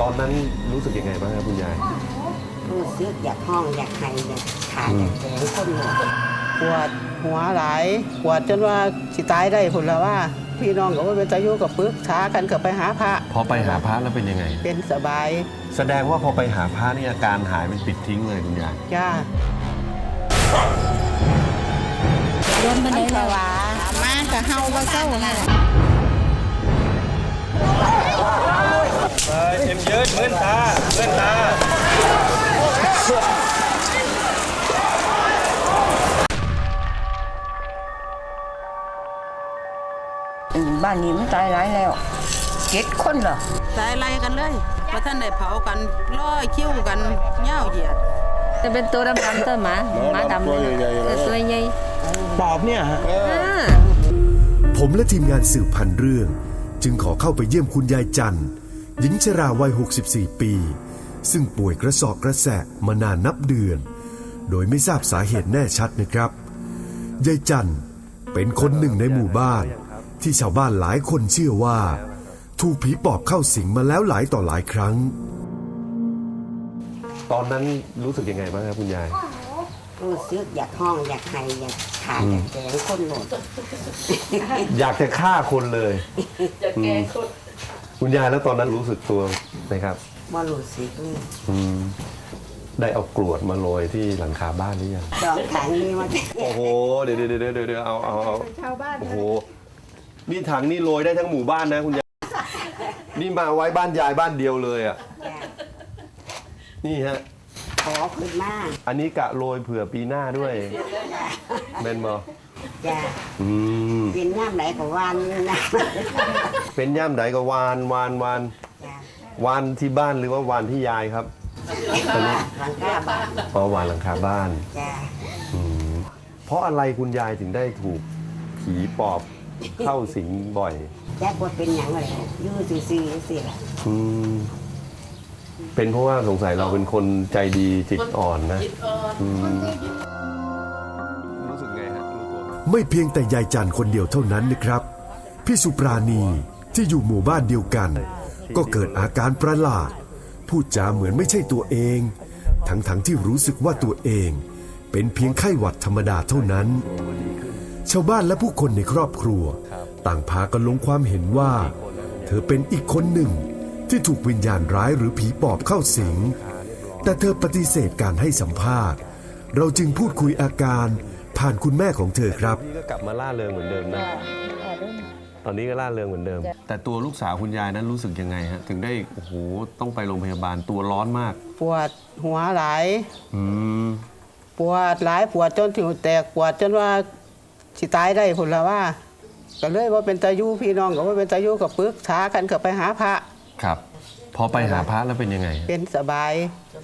ตอนนั้นรู้สึกยังไงบ้างครับคุณยายรู้สึกอยากห้องอยากไห้อยากขาดอยากแขงคนหมดปวดหัวหลายปวดจนว่าสิตายได้ผลแล้วว่า พี่น้องก็ว่าเป็นตายุกับปึกช้ากันกับไปหาพระพอไปหาพระแล้วเป็นยังไง เป็นสบาย แสดงว่าพอไปหาพระนี่อาการหายเป็นปิดทิ้งเลยคุณยายจ้าโดนบันไดแล้วมากับเฮาว่าเศร้าน่ะ นนี้มันตายหลายแล้วเจ็ดคนเหรอตายไล่กันเลยพระท่านได้เผากันร้อยคิ้วกันเง่าวเหยียดจะเป็นตัวดำๆตัวหมาหมาดำเลยเออตัวใหญ่ปอบเนี่ยฮะอ่าผมและทีมงานสืบพันเรื่อง จึงขอเข้าไปเยี่ยมคุณยายจันทร์หญิงชราวัย 64 ปี ซึ่งป่วยกระสอบกระแสะมานานนับเดือน โดยไม่ทราบสาเหตุแน่ชัดนะครับยายจันทร์เป็นคนหนึ่งในหมู่บ้าน ที่ชาวบ้านหลายคนเชื่อว่า ถูกผีปอบเข้าสิงมาแล้วหลายต่อหลายครั้ง ตอนนั้นรู้สึกยังไงบ้างครับคุณยาย รู้สึกอยากห้องอยากไห้อยากขาดอยากแขงคนหมดอยากจะฆ่าคนเลย อยากแกคน คุณยายแล้วตอนนั้นรู้สึกตัวไหมครับว่ารู้สึกเลยอืมได้เอากรวดมาโรยที่หลังคาบ้านหรือยังสองถังนี้มาโอ้โหเดี๋ยวเดี๋ยวเดี๋ยวเดี๋ยวเดี๋ยวเอาเอาเอาชาวบ้านโอ้โห นี่ถังนี่โรยได้ทั้งหมู่บ้านนะคุณยาย นี่มาไว้บ้านยายบ้านเดียวเลยอะ นี่ฮะ ขอพื้นมาอันนี้กะโรยเผื่อปีหน้าด้วยแมนบอจ้ะอืมเป็นย่ำไหนก็วันนะเป็นย่ำไดก็วานวานวานจ้ะวานที่บ้านหรือว่าวานที่ยายครับหลังคาบ้านเพราะวานหลังคาบ้านจ้ะอืมเพราะอะไรคุณยายถึงได้ถูกผีปอบ เข้าสิงบ่อยแจ็คว่าเป็นอย่างไรอยื้อซื่อๆสิล่ะอืมเป็นเพราะว่าสงสัยเราเป็นคนใจดีจิตอ่อนนะอืมรู้สึกไงฮะรู้ตัวไหมไม่เพียงแต่ยายจันทร์คนเดียวเท่านั้นนะครับ พี่สุปราณีที่อยู่หมู่บ้านเดียวกัน ก็เกิดอาการประหลาด พูดจาเหมือนไม่ใช่ตัวเอง ทั้งๆที่รู้สึกว่าตัวเอง เป็นเพียงไข้หวัดธรรมดาเท่านั้น ชาวบ้านและผู้คนในครอบครัว ต่างพากันลงความเห็นว่า เธอเป็นอีกคนหนึ่งที่ถูกวิญญาณร้ายหรือผีปอบเข้าสิง แต่เธอปฏิเสธการให้สัมภาษณ์ เราจึงพูดคุยอาการผ่านคุณแม่ของเธอครับนี่ก็กลับมาล่าเริงเหมือนเดิมนะ ตอนนี้ก็ล่าเริงเหมือนเดิม แต่ตัวลูกสาวคุณยายนั้นรู้สึกยังไงฮะ ถึงได้ โอ้โห ต้องไปโรงพยาบาลตัวร้อนมาก ปวดหัวหลายอืมปวดหลายปวดจนถึงแตกปวดจนว่า สิตายได้ผลแล้วว่า ก็เลยว่าเป็นตายุพี่น้องก็ว่าเป็นตายุกับปึกช้ากันกับไปหาพระ ครับ พอไปหาพระแล้วเป็นยังไง เป็นสบายส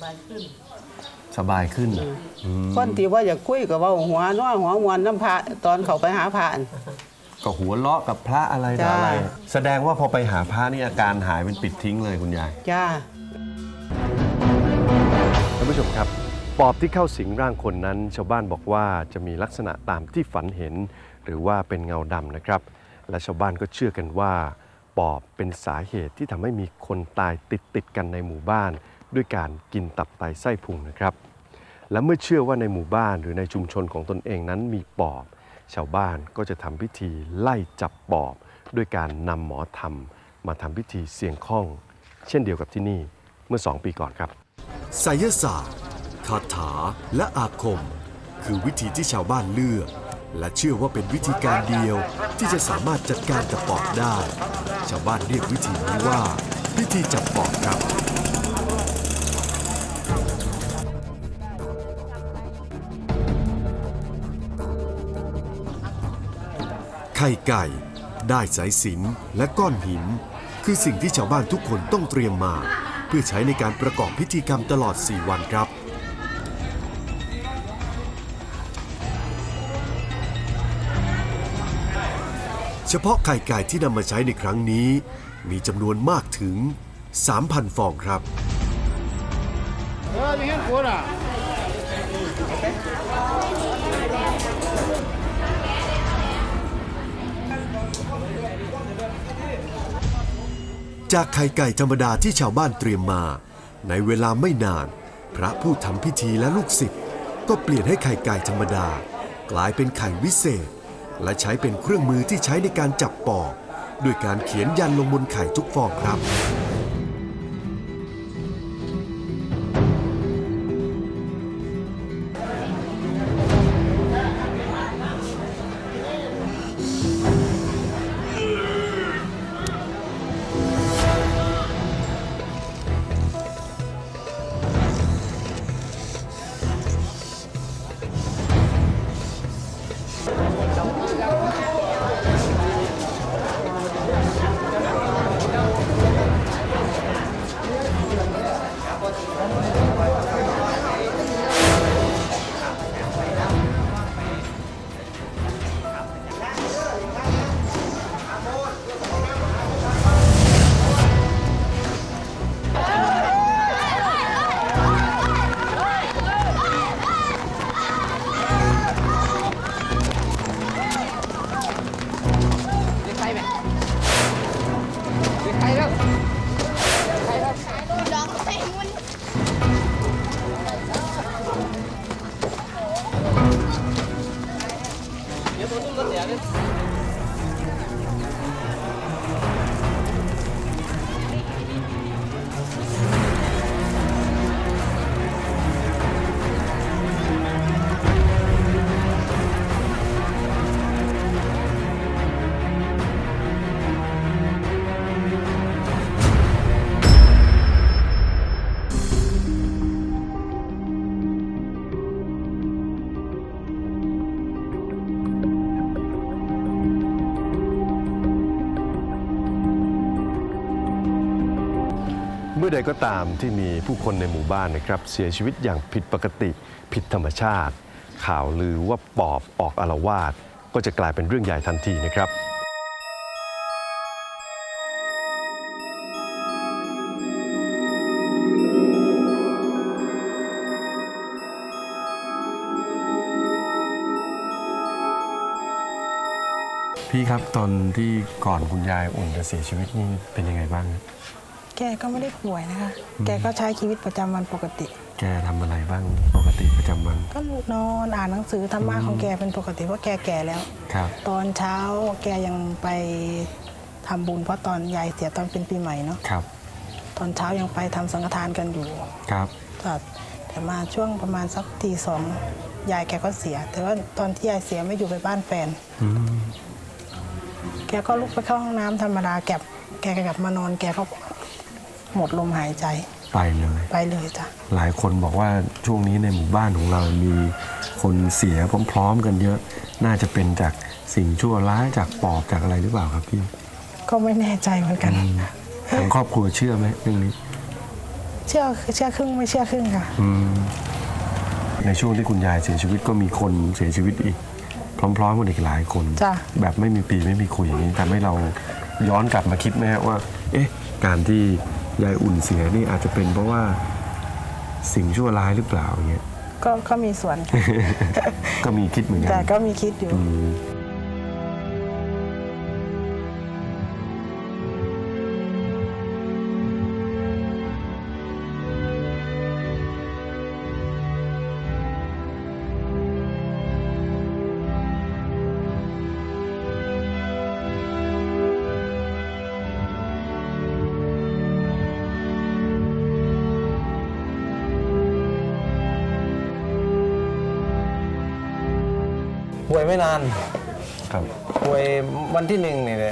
บายขึ้นอืมคนที่ว่าอยากคุยกับว่าหัวน้อยหัวมวนน้ำพระตอนเขาไปหาพระนั่น ก็หัวเราะกับพระอะไรต่อจ้าอะไรแสดงว่าพอไปหาพระนี่อาการหายเป็นปิดทิ้งเลยคุณยาย จ้า ท่านผู้ชมครับ ปอบที่เข้าสิงร่างคนนั้น ชาวบ้านบอกว่าจะมีลักษณะตามที่ฝันเห็น หรือว่าเป็นเงาดำนะครับ และชาวบ้านก็เชื่อกันว่า ปอบเป็นสาเหตุที่ทำให้มีคนตายติดติดกันในหมู่บ้าน ด้วยการกินตับไตไส้พุงนะครับ และเมื่อเชื่อว่าในหมู่บ้านหรือในชุมชนของตนเองนั้นมีปอบ ชาวบ้านก็จะทำพิธีไล่จับปอบ ด้วยการนำหมอธรรม มาทำพิธีเสี่ยงข้อง เช่นเดียวกับที่นี่เมื่อสองปีก่อนครับไสยศาสตร์ คาถาและอาคม คือวิธีที่ชาวบ้านเลือก และเชื่อว่าเป็นวิธีการเดียวที่จะสามารถจัดการกับปอบได้ ชาวบ้านเรียกวิธีนี้ว่าพิธีจับปอบครับไข่ไก่ ได้สายสิญจนและก้อนหิน คือสิ่งที่ชาวบ้านทุกคนต้องเตรียมมา เพื่อใช้ในการประกอบพิธีกรรมตลอด 4 วันครับ เฉพาะไข่ไก่ที่นำมาใช้ในครั้งนี้ มีจำนวนมากถึง 3,000 ฟองครับจากไข่ไก่ธรรมดาที่ชาวบ้านเตรียมมา ในเวลาไม่นาน พระผู้ทำพิธีและลูกศิษย์ก็เปลี่ยนให้ไข่ไก่ธรรมดา กลายเป็นไข่วิเศษ และใช้เป็นเครื่องมือที่ใช้ในการจับปอบด้วยการเขียนยันลงบนไข่ทุกฟองครับ ใดก็ตามที่มีผู้คนในหมู่บ้านนะครับเสียชีวิตอย่างผิดปกติผิดธรรมชาติ ข่าวลือว่าปอบออกอารวาสก็จะกลายเป็นเรื่องใหญ่ทันทีนะครับพี่ครับตอนที่ก่อนคุณยายอุ่นจะเสียชีวิตนี่เป็นยังไงบ้าง แกก็ไม่ได้ป่วยนะคะ แกก็ใช้ชีวิตประจำวันปกติ แกทำอะไรบ้างปกติประจำวัน ก็นอนอ่านหนังสือธรรมะของแกเป็นปกติเพราะแกแก่แล้ว ครับ ตอนเช้าแกยังไปทำบุญเพราะตอนยายเสียตอนเป็นปีใหม่เนาะครับ ตอนเช้ายังไปทำสังฆทานกันอยู่ครับ แต่แต่มาช่วงประมาณสักตีสองยายแกก็เสีย แต่ว่าตอนที่ยายเสียไม่อยู่ไปบ้านแฟน อืม แกก็ลุกไปเข้าห้องน้ำธรรมดาแกบแกก็กลับมานอนแกก็ หมดลมหายใจไปเลยไปเลยจ้ะหลายคนบอกว่าช่วงนี้ในหมู่บ้านของเรามีคนเสียพร้อมๆกันเยอะ น่าจะเป็นจากสิ่งชั่วร้ายจากปอบจากอะไรหรือเปล่าครับพี่ก็ไม่แน่ใจเหมือนกันทางครอบครัวเชื่อไหมเรื่องนี้ เชื่อเชื่อครึ่งไม่เชื่อครึ่งค่ะอืมในช่วงที่คุณยายเสียชีวิตก็มีคนเสียชีวิตอีก พร้อมๆกันอีกหลายคนจ้ะแบบไม่มีปีไม่มีคุยอย่างนี้ทำให้เราย้อนกลับมาคิดไหมฮะว่า เอ๊ะ การที่ ยายอุ่นเสียนี่อาจจะเป็นเพราะว่าสิ่งชั่วร้ายหรือเปล่าอย่างเงี้ยก็ก็มีส่วนค่ะ ก็มีคิดเหมือนกัแต่นก็มีคิดอยู่ อืม ป่วยไม่นาน ครับ ป่วยวันที่หนึ่งเนี่ยป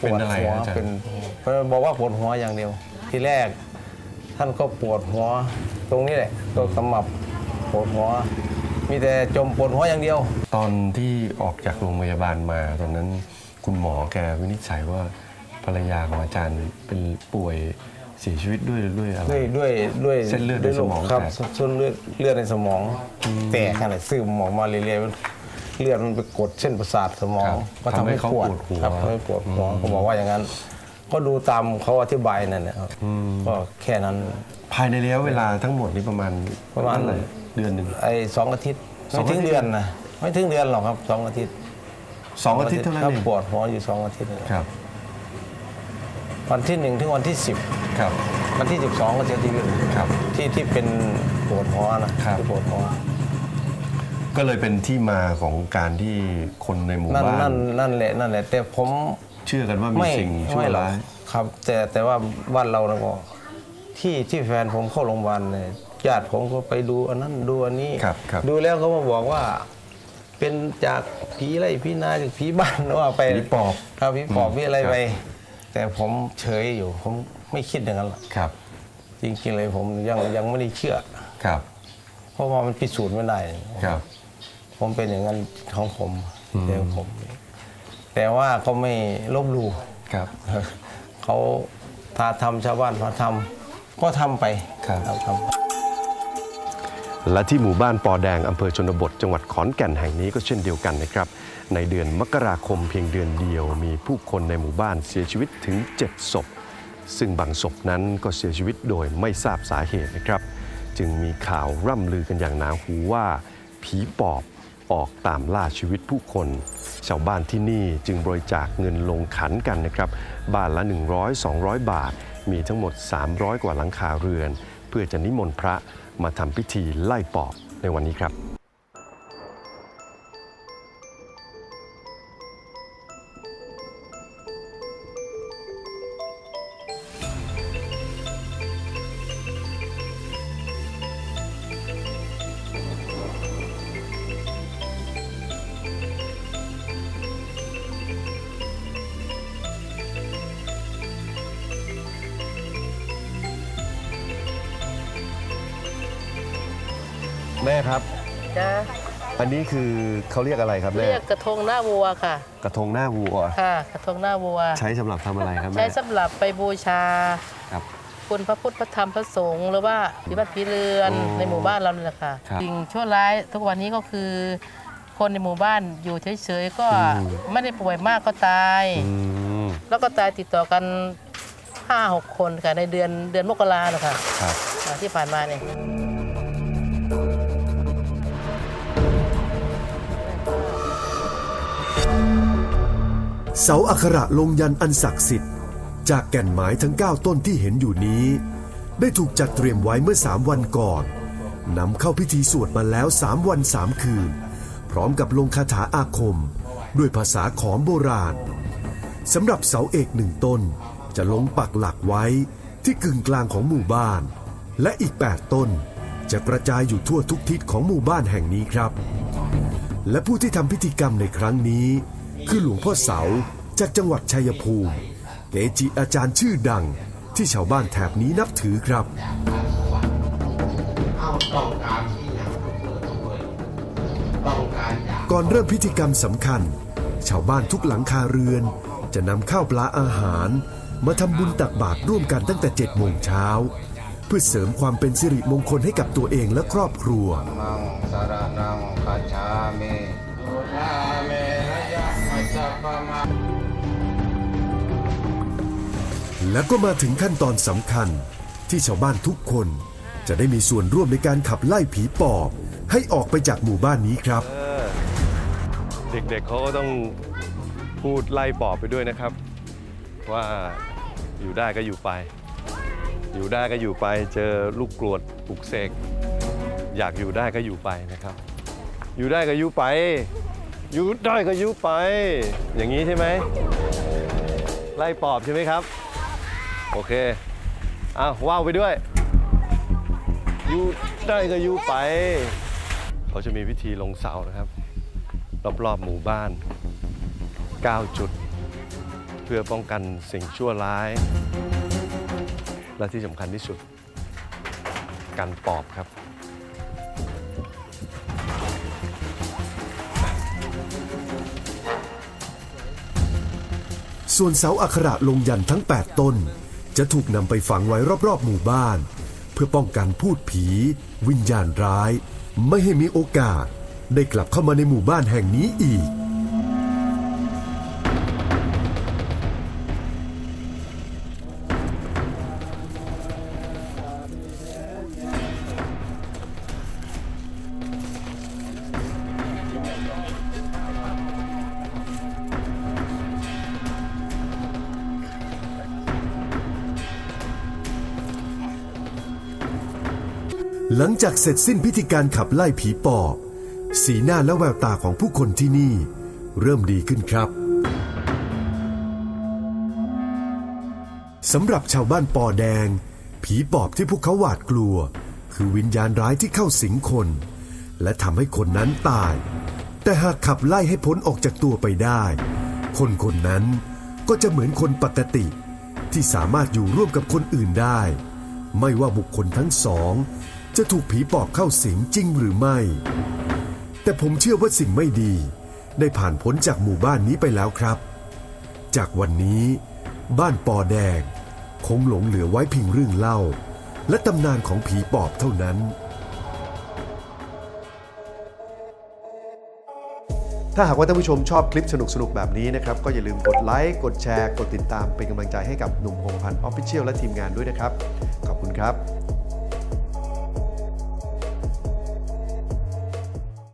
เป็นวดอะไรหัวอาจารย์ เป็นบอกว่าปวดหัวอย่างเดียว ทีแรก ท่านก็ปวดหัว ตรงนี้แหละตัวกำมับปวดหัว มีแต่จมปวดหัวอย่างเดียว ตอนที่ออกจากโรงพยาบาลมา ตอนนั้นคุณหมอแกวินิจฉัยว่าภรรยาของอาจารย์เป็นป่วยเสียชีวิตด้วยด้วยอะไร ด้วยด้วยด้วยเส้นเลือดในวยโรคสมองครับแตก เส้นเลือดเลือดในสมองแตกขนาดซึมออกมาเรื่อยๆมัน เลือดมันไปกดเส้นประสาทสมองก็ทำให้ปวดเขาปวดหัว ครับทำให้ปวดหัวเขาบอกว่าอย่างนั้น ก็ดูตามเขาอธิบายนั่นแหละครับก็แค่นั้น ภายในระยะเวลาทั้งหมดนี่ประมาณประมาณ เท่ไหเดือนหนึ่ง ไอ้สองอาทิตย์สอไม่งอาทิตย์ถึงเดือนนะไม่ถึงเดือนหรอกครับสองอาทิตย์สองอาทิตย์เท่านั้นครับเองปวดหัวอยู่สองอาทิตย์นี่แหละครับวันที่หนึ่งถึงวันที่สิบครับวันที่12ก็เสียชีวิตครับ ที่ที่เป็นปวดหัวนะครับ ที่ปวดหัว ก็เลยเป็นที่มาของการที่คนในหมู่นั่นบ้านั่นนนั่นแหละนั่นแหละแต่ผมเชื่อกันว่ามีสิ่งชั่วไม่หรอกร้ายครับ แต่แต่ว่าบ้านเรานะก็ที่ที่แฟนผมเข้าโรงพยาบาลเนี่ยญาติผมก็ไปดูอันนั้นดูอันนี้ ครับครับ ดูแล้วเขามาบอกว่า เป็นจากผีไล่ผีนาจากผีบ้านว่าไปผีปอบครับผีปอบอืมผีอะไรครับ ไป แต่ผมเฉยอยู่ ผมไม่คิดอย่างนั้นหรอกครับจริงๆเลยผมยังยังไม่ได้เชื่อ ครับเพราะว่ามันพิสูจน์ไม่ได้ ครับ ผมเป็นอย่างนั้นของผมเดี๋ยวผม แต่ว่าก็ไม่ลบหลู่ครับ เขาพาทำชาวบ้านพาทำก็ทำไปครับทำและที่หมู่บ้านปอแดงอำเภอชนบท จังหวัดขอนแก่นแห่งนี้ก็เช่นเดียวกันนะครับ ในเดือนมกราคมเพียงเดือนเดียว มีผู้คนในหมู่บ้านเสียชีวิตถึง 7 ศพ ซึ่งบางศพนั้นก็เสียชีวิตโดยไม่ทราบสาเหตุนะครับ จึงมีข่าวร่ำลือกันอย่างหนาหูว่า ผีปอบ ออกตามล่าชีวิตผู้คน ชาวบ้านที่นี่จึงบริจาคเงินลงขันกันนะครับ บ้านละ 100-200 บาท มีทั้งหมด 300 กว่าหลังคาเรือน เพื่อจะนิมนต์พระมาทำพิธีไล่ปอบในวันนี้ครับ แม่ครับ จ้าอันนี้คือเขาเรียกอะไรครับแม่เรียกกระทงหน้าวัวค่ะ กระทงหน้าวัว ค่ะ กระทงหน้าวัว ใช้สำหรับทำอะไรครับใช้แม่สำหรับไปบูชา ครับ คุณพระพุทธพระธรรมพระสงฆ์หรือว่าผีบ้านผีเรือนโอ้ในหมู่บ้านเราเนี่ยแหละค่ะครับสิ่งชั่วร้ายทุกวันนี้ก็คือ คนในหมู่บ้านอยู่เฉยๆก็อืม ไม่ได้ป่วยมากก็ตาย อืมแล้วก็ตายติดต่อกันห้าหกคนค่ะในเดือนเดือนมกราเนยคะครับอ่าที่ผ่านมาเนี่ย เสาอักขระลงยันอันศักดิ์สิทธิ์ จากแก่นไม้ทั้ง 9 ต้นที่เห็นอยู่นี้ ได้ถูกจัดเตรียมไว้เมื่อ3วันก่อนนำเข้าพิธีสวดมาแล้ว3วัน3คืน พร้อมกับลงคาถาอาคม ด้วยภาษาขอมโบราณสำหรับเสาเอกหนึ่งต้น จะลงปักหลักไว้ที่กึ่งกลางของหมู่บ้าน และอีก 8 ต้น จะกระจายอยู่ทั่วทุกทิศของหมู่บ้านแห่งนี้ครับ และผู้ที่ทำพิธีกรรมในครั้งนี้ คือหลวงพ่อเสาจากจังหวัดชัยภูมิ เกจิอาจารย์ชื่อดังที่ชาวบ้านแถบนี้นับถือครับก่อนเริ่มพิธีกรรมสำคัญ ชาวบ้านทุกหลังคาเรือน จะนำข้าวปลาอาหาร มาทำบุญตักบาตรร่วมกันตั้งแต่7โมงเช้า เพื่อเสริมความเป็นสิริมงคลให้กับตัวเองและครอบครัวมังสารนังคามิพุทธาเม แล้วก็มาถึงขั้นตอนสำคัญที่ชาวบ้านทุกคนจะได้มีส่วนร่วมในการขับไล่ผีปอบ ให้ออกไปจากหมู่บ้านนี้ครับ เด็กๆเขาก็ต้องพูดไล่ปอบไปด้วยนะครับ ว่าอยู่ได้ก็อยู่ไป อยู่ได้ก็อยู่ไป เจอลูกกรวดปลุกเสกอยากอยู่ได้ก็อยู่ไปนะครับ อยู่ได้ก็อยู่ไปอ ยู่ได้ก็ยู่ไป อย่างนี้ใช่ไหม ไล่ปอบใช่ไหมครับ โอเคอ้าวว่าวไปด้วยยู่ได้ก็ยู่ไป เขาจะมีพิธีลงเสานะครับ รอบๆหมู่บ้าน 9 จุด เพื่อป้องกันสิ่งชั่วร้าย และที่สำคัญที่สุด กันปอบครับ ส่วนเสาอักขระลงยันทั้ง 8 ต้น จะถูกนำไปฝังไว้รอบๆหมู่บ้าน เพื่อป้องกันพูดผี วิญญาณร้าย ไม่ให้มีโอกาส ได้กลับเข้ามาในหมู่บ้านแห่งนี้อีก ลังจากเสร็จสิ้นพิธีการขับไล่ผีปอบ สีหน้าและแววตาของผู้คนที่นี่ เริ่มดีขึ้นครับสำหรับชาวบ้านปอแดง ผีปอบที่พวกเขาหวาดกลัว คือวิญญาณร้ายที่เข้าสิงคน และทำให้คนนั้นตาย แต่หากขับไล่ให้พ้นออกจากตัวไปได้ คนคนนั้นก็จะเหมือนคนปกติ ที่สามารถอยู่ร่วมกับคนอื่นได้ ไม่ว่าบุคคลทั้งสอง จะถูกผีปอบเข้าสิงจริงหรือไม่ แต่ผมเชื่อว่าสิ่งไม่ดี ได้ผ่านพ้นจากหมู่บ้านนี้ไปแล้วครับ จากวันนี้บ้านปอแดง คงหลงเหลือไว้เพียงเรื่องเล่า และตำนานของผีปอบเท่านั้น ถ้าหากว่าท่านผู้ชมชอบคลิปสนุกๆ แบบนี้นะครับ ก็อย่าลืมกดไลค์ กดแชร์ กดติดตามเป็นกำลังใจให้กับหนุ่มพงพันธ์ออฟฟิเชียลและทีมงานด้วยนะครับ ขอบคุณครับ